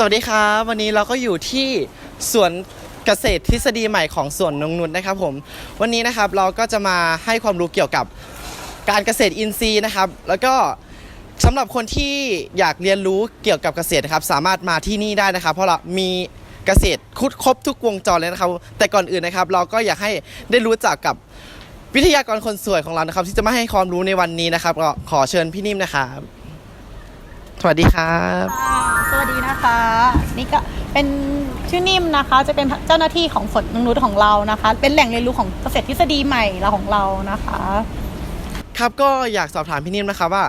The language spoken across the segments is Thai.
สวัสดีครับวันนี้เราก็อยู่ที่สวนเกษตรทฤษฎีใหม่ของสวนนงนุชนะครับผมวันนี้นะครับเราก็จะมาให้ความรู้เกี่ยวกับการเกษตรอินทรีย์นะครับ แล้วก็สำหรับคนที่อยากเรียนรู้เกี่ยวกับเกษตรนะครับ สามารถมาที่นี่ได้นะครับ เพราะเรามีเกษตรคุดครบทุกวงจรเลยนะครับ แต่ก่อนอื่นนะครับ เราก็อยากให้ได้รู้จักกับวิทยากรคนสวยของเรานะครับ ที่จะมาให้ความรู้ในวันนี้นะครับก็ขอเชิญพี่นิ่มนะครับ สวัสดีครับค่ะสวัสดีนะคะ นี่ก็เป็นชื่อนิ่มนะคะ จะเป็นเจ้าหน้าที่ของสวนนงนุชของเรานะคะ เป็นแหล่งเรียนรู้ของเกษตรทฤษฎีใหม่เราของเรานะคะ ครับก็อยากสอบถามพี่นิ่มนะครับว่า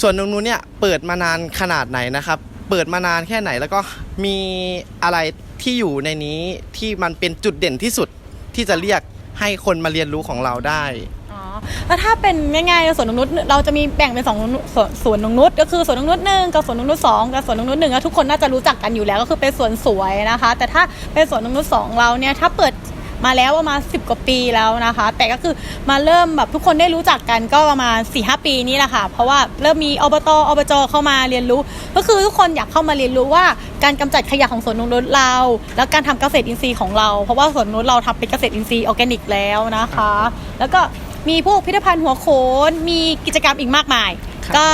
สวนนงนุ้นเนี่ยเปิดมานานขนาดไหนนะครับ เปิดมานานแค่ไหนแล้วก็มีอะไรที่อยู่ในนี้ที่มันเป็นจุดเด่นที่สุดที่จะเรียกให้คนมาเรียนรู้ของเราได้อ๋อ แล้วถ้าเป็นง่ายๆสวนนงนุชเราจะมีแบ่งเป็นสองสวนสวนนงนุชก็คือสวนนงนุชหนึ่งกับสวนนงนุชสองกับสวนนงนุชหนึ่งทุกคนน่าจะรู้จักกันอยู่แล้วก็คือเป็นสวนสวยนะคะ แต่ถ้าเป็นสวนนงนุชสองเราเนี่ยถ้าเปิดมาแล้วประมาณ10 กว่าปีแล้วนะคะ แต่ก็คือมาเริ่มแบบทุกคนได้รู้จักกันก็ประมาณ4ีหปีนี้แหละค่ะ เพราะว่าเริ่มมีอบตอบจเข้ามาเรียนรู้ ก็คือทุกคนอยากเข้ามาเรียนรู้ว่าการกำจัดขยะของสวนนงนุชเรา แล้วการทำเกษตรอินทรีย์ของเรา เพราะว่าสวนนงนุชเราทำเป็นเกษตรอินทรีย์ออร์แกนิกแล้วนะคะ แล้วก็ มีพวกพิพิธภัณฑ์หัวโขน มีกิจกรรมอีกมากมาย ครับ ก็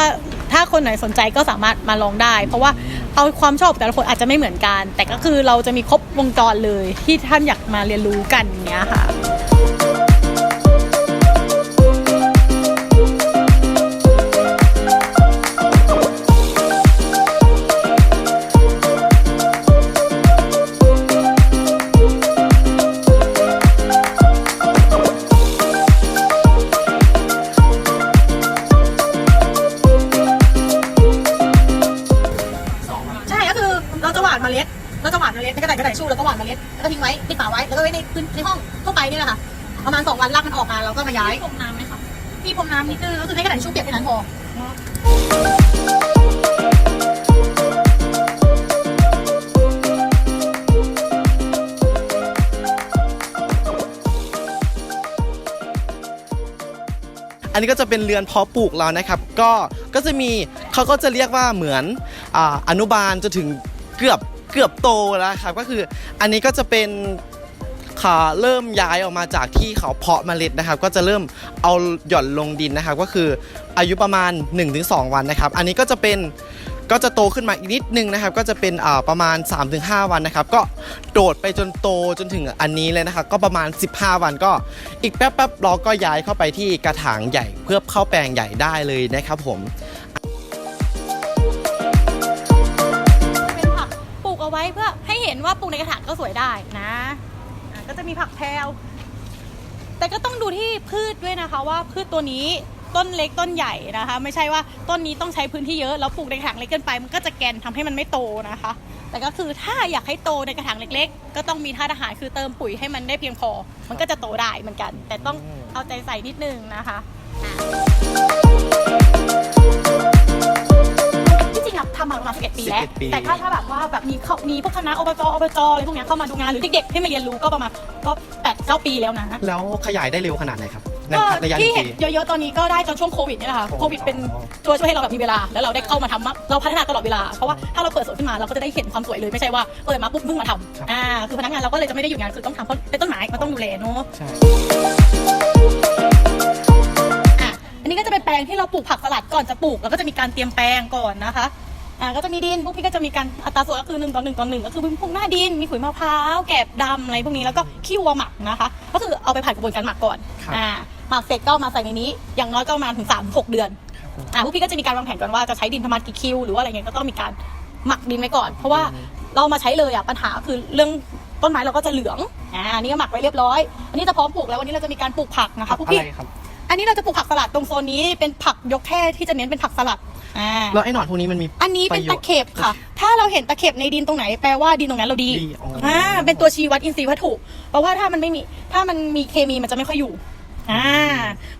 ถ้าคนไหนสนใจก็สามารถมาลองได้ เพราะว่าเอาความชอบของแต่ละคนอาจจะไม่เหมือนกัน แต่ก็คือเราจะมีครบวงจรเลยที่ท่านอยากมาเรียนรู้กันอย่างเนี้ยค่ะ ระดาษกระดาษชูแล้วก็หว่านเมล็ดแล้วก็ทิ้งไว้ปิดฝาไว้แล้วก็ไว้ในพื้นในห้องทั่วไปนี่แหละค่ะประมาณสองวันรากมันออกมาเราก็มาย้ายพรมน้ำไหมคะมีพรมน้ำนิดนึงก็คือให้กระดาษทิชชู่เปียกแค่นั้นพออันนี้ก็จะเป็นเรือนเพาะปลูกเรานะครับ ก็ก็จะมีเขาก็จะเรียกว่าเหมือนอาอนุบาลจนถึงเกือบ เกือบโตแล้วครับก็คืออันนี้ก็จะเป็นขาเริ่มย้ายออกมาจากที่เขาเพาะเมล็ดนะครับ ก็จะเริ่มเอาหย่อนลงดินนะครับ ก็คืออายุประมาณ 1-2 วันนะครับ อันนี้ก็จะเป็นก็จะโตขึ้นมาอีกนิดนึงนะครับ ก็จะเป็นอ่าประมาณ 3-5 วันนะครับ ก็โดดไปจนโตจนถึงอันนี้เลยนะครับ ก็ประมาณ 15 วันก็อีกแป๊บๆเราก็ย้ายเข้าไปที่กระถางใหญ่เพื่อเข้าแปลงใหญ่ได้เลยนะครับผม ว้เพื่อให้เห็นว่าปลูกในกระถางก็สวยได้นะอะก็จะมีผักแพรวแต่ก็ต้องดูที่พืชด้วยนะคะว่าพืชตัวนี้ต้นเล็กต้นใหญ่นะคะ ไม่ใช่ว่าต้นนี้ต้องใช้พื้นที่เยอะแล้วปลูกในกระถางเล็กเกินไป มันก็จะแกนทำให้มันไม่โตนะคะ แต่ก็คือถ้าอยากให้โตในกระถางเล็ก ๆ ก็ต้องมีท่าตุอาหารคือเติมปุ๋ยให้มันได้เพียงพอ มันก็จะโตได้เหมือนกัน แต่ต้องเอาใจใส่นิดนึงนะคะำมาประมาณ11ปีแล้ว 11ปี แต่ถ้าถ้าแบบว่าแบบมีเข้ามีพวกคณะอบจอบจอะไรพวกเนี้ยเข้ามาดูงานหรือเด็กๆที่มาเรียนรู้ก็ประมาณก็แปดเก้าปีแล้วนะแล้วขยายได้เร็วขนาดไหนครับในก็ระยะหที่นึ่งเห็นปี เยอะๆตอนนี้ก็ได้จนช่วงโควิดนี่แหละค่ะโอ้โควิดเป็นตัวช่วยให้เราแบบมีเวลา แล้วเราได้เข้ามาทำมากเราพัฒนาตลอดเวลา เพราะว่าถ้าเราเปิดสวนขึ้นมาเราก็จะได้เห็นความสวยเลยไม่ใช่ว่าเปิดมาปุ๊บเพิ่งมาทำอ่าคือพนักงานเราก็เลยจะไม่ได้หยุดงานคือต้องทำเพราะเป็นต้นไม้มันต้องดูแลเนาะ ใช่อะอันนี้ก็จะเป็นแปลงที่เราปลูกผักสลัดก่อนจะปลูกเราก็จะมีการเตรียมแปลงก่อนนะคะ อ่าก็จะมีดินพวกพี่ก็จะมีการอัตราส่วนก็คือหนึ่งต่อหนึ่งต่อหนึ่งก็คือเป็นพวกหน้าดินมีขุยมะพร้าวแกบดำอะไรพวกนี้แล้วก็ขี้วัวหมักนะคะ ก็คือเอาไปผ่านกระบวนการหมักก่อนครับอ่าหมักเสร็จก็เอามาใส่ในนี้อย่างน้อยก็ประมาณถึงสามหกเดือนอ่าพวกพี่ก็จะมีการวางแผนก่อนว่าจะใช้ดินประมาณกี่คิวหรือว่าอะไรเงี้ยก็ต้องมีการหมักดินไว้ก่อน เพราะว่าเรามาใช้เลยอะปัญหาคือเรื่องต้นไม้เราก็จะเหลืองอ่าอันนี้ก็หมักไว้เรียบร้อย อันนี้จะพร้อมปลูกแล้ววันนี้เราจะมีการปลูกผักนะคะพวกอะพี่ไรครับ อันนี้เราจะปลูกผักสลัดตรงโซนนี้เป็นผักยกแค่ที่จะเน้นเป็นผักสลัดอ่าแล้วไอ้หนอนพวกนี้มันมีอันนี้เป็นประโยตะชน์เข็บค่ะ ถ้าเราเห็นตะเข็บในดินตรงไหนแปลว่าดินตรงนั้นเราดีดีอ๋ออ่ อ่าเป็นตัวชี้วัดอินทรีย์วัตถุ เพราะว่าถ้ามันไม่มีถ้ามันมีเคมีมันจะไม่ค่อยอยู่อ่า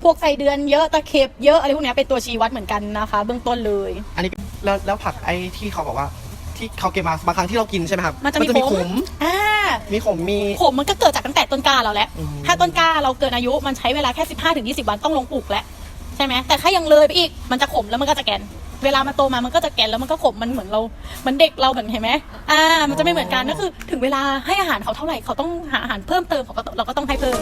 พวกไส้เดือนเยอะตะเข็บเยอะอะไรพวกเนี้ยเป็นตัวชี้วัดเหมือนกันนะคะ เบื้องต้นเลย อันนี้แล้วแล้วผักไอ้ที่เขาบอกว่า ที่เขาเก็บมาบางครั้งที่เรากินใช่ไหมครับมันจะมีมีขขมมอ่า มีขมมีขมมันก็เกิดจากตั้งแต่ต้นกล้าเราแล้ว อืม ถ้าต้นกล้าเราเกินอายุมันใช้เวลาแค่15ถึง20วันต้องลงปลูกแล้วใช่ไหมแต่ถ้ายังเลยไปอีกมันจะขมแล้วมันก็จะแกน เวลามันโตมามันก็จะแก่นแล้วมันก็ขมมันเหมือนเราเหมันเด็กเราเหมือนเห็นไหมอ่า มันจะไม่เหมือนกันก็คือ ถึงเวลาให้อาหารเขาเท่าไหร่เขาต้องหาอาหารเพิ่มเติมเขาก็ต้องเราก็ต้องให้เพิ่ม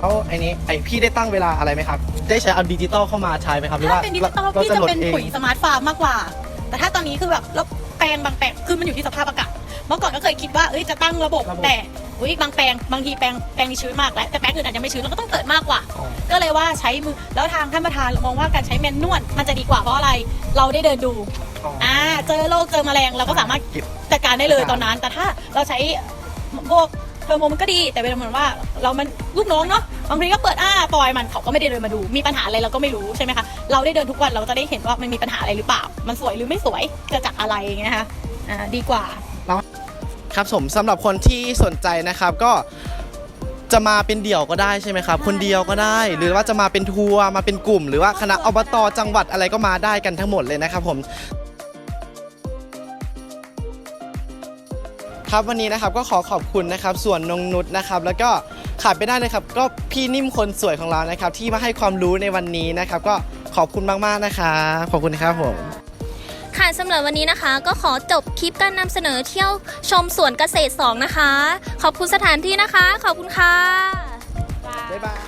เอาไอ้นี้ไอพี่ได้ตั้งเวลาอะไรไหมครับ ได้ใช้เอาดิจิตอลเข้ามาใช้ไหมครับหรือถ้าว่าเป็นดิจิตอลราพี่จะโหลดเป็นองปุ๋ยสมาร์ทฟาร์มมากกว่า แต่ถ้าตอนนี้คือแบบแล้ว แปลงบางแปลงคือมันอยู่ที่สภาพอากาศเมื่อก่อนก็เคยคิดว่าเอ้ยจะตั้งระบบระบบแต่อุ้ยบางแปลงบางทีแปลงแปลงนี้ชื้นมากแล้วแต่แปลงอื่นอาจจะไม่ชื้นเราก็ต้องเปิดมากกว่า อ๋อ ก็เลยว่าใช้มือแล้วทางท่านประธานมองว่าการใช้แมนนวลมันจะดีกว่าเพราะอะไรเราได้เดินดูอ๋ออ่าเจอโรคเจอแมลงเราก็สามารถเก็บ จัดการได้เลยครับตอนนั้น แต่ถ้าเราใช้พวก เทอร์โมมันก็ดี แต่เป็นเหมือนว่าเรามันลูกน้องเนาะบางทีก็เปิดอ้าปล่อยมันเขาก็ไม่ได้เดินมาดู มีปัญหาอะไรเราก็ไม่รู้ใช่ไหมคะเราได้เดินทุกวันเราจะได้เห็นว่ามันมีปัญหาอะไรหรือเปล่า มันสวยหรือไม่สวยเกิดจากอะไรอย่างเงี้ยนะคะอ่าดีกว่า ครับผมสำหรับคนที่สนใจนะครับก็จะมาเป็นเดี่ยวก็ได้ใช่ไหมครับ คนเดียวก็ได้ หรือว่าจะมาเป็นทัวร์มาเป็นกลุ่ม หรือว่าคณะอบตจังหวัดอะไรก็มาได้กันทั้งหมดเลยนะครับผม ครับวันนี้นะครับก็ขอขอบคุณนะครับส่วนนงนุษนะครับแล้วก็ขาดไปได้เลยครับ ก็พี่นิ่มคนสวยของเรานะครับ ที่มาให้ความรู้ในวันนี้นะครับ ก็ขอบคุณมากๆนะครับขอบคุณครับผมค่ะสำหรับวันนี้นะคะ ก็ขอจบคลิปการนำเสนอเที่ยวชมสวนเกษตร 2 นะคะ ขอบคุณสถานที่นะคะ ขอบคุณค่ะ บ๊ายบาย